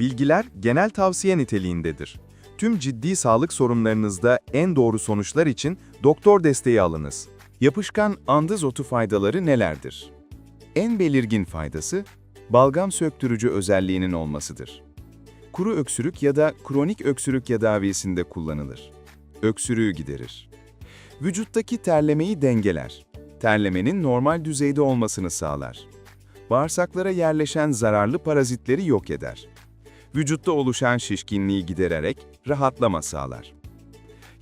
Bilgiler genel tavsiye niteliğindedir. Tüm ciddi sağlık sorunlarınızda en doğru sonuçlar için doktor desteği alınız. Yapışkan andız otu faydaları nelerdir? En belirgin faydası, balgam söktürücü özelliğinin olmasıdır. Kuru öksürük ya da kronik öksürük tedavisinde kullanılır. Öksürüğü giderir. Vücuttaki terlemeyi dengeler. Terlemenin normal düzeyde olmasını sağlar. Bağırsaklara yerleşen zararlı parazitleri yok eder. Vücutta oluşan şişkinliği gidererek rahatlama sağlar.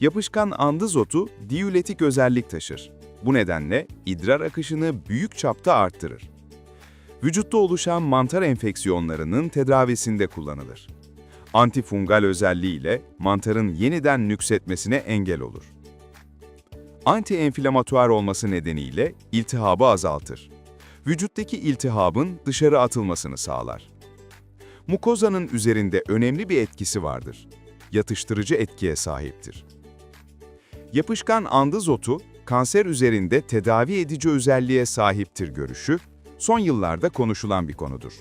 Yapışkan andız otu diüretik özellik taşır. Bu nedenle idrar akışını büyük çapta arttırır. Vücutta oluşan mantar enfeksiyonlarının tedavisinde kullanılır. Antifungal özelliğiyle mantarın yeniden nüksetmesine engel olur. Anti-enflamatuar olması nedeniyle iltihabı azaltır. Vücuttaki iltihabın dışarı atılmasını sağlar. Mukozanın üzerinde önemli bir etkisi vardır. Yatıştırıcı etkiye sahiptir. Yapışkan andız otu, kanser üzerinde tedavi edici özelliğe sahiptir görüşü, son yıllarda konuşulan bir konudur.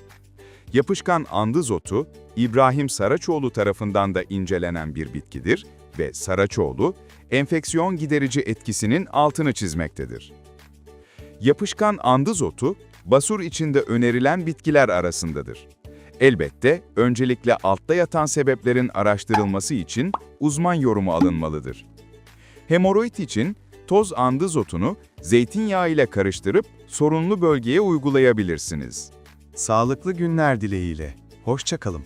Yapışkan andız otu, İbrahim Saraçoğlu tarafından da incelenen bir bitkidir ve Saraçoğlu, enfeksiyon giderici etkisinin altını çizmektedir. Yapışkan andız otu, basur içinde önerilen bitkiler arasındadır. Elbette öncelikle altta yatan sebeplerin araştırılması için uzman yorumu alınmalıdır. Hemoroid için toz andız otunu zeytinyağı ile karıştırıp sorunlu bölgeye uygulayabilirsiniz. Sağlıklı günler dileğiyle. Hoşça kalın.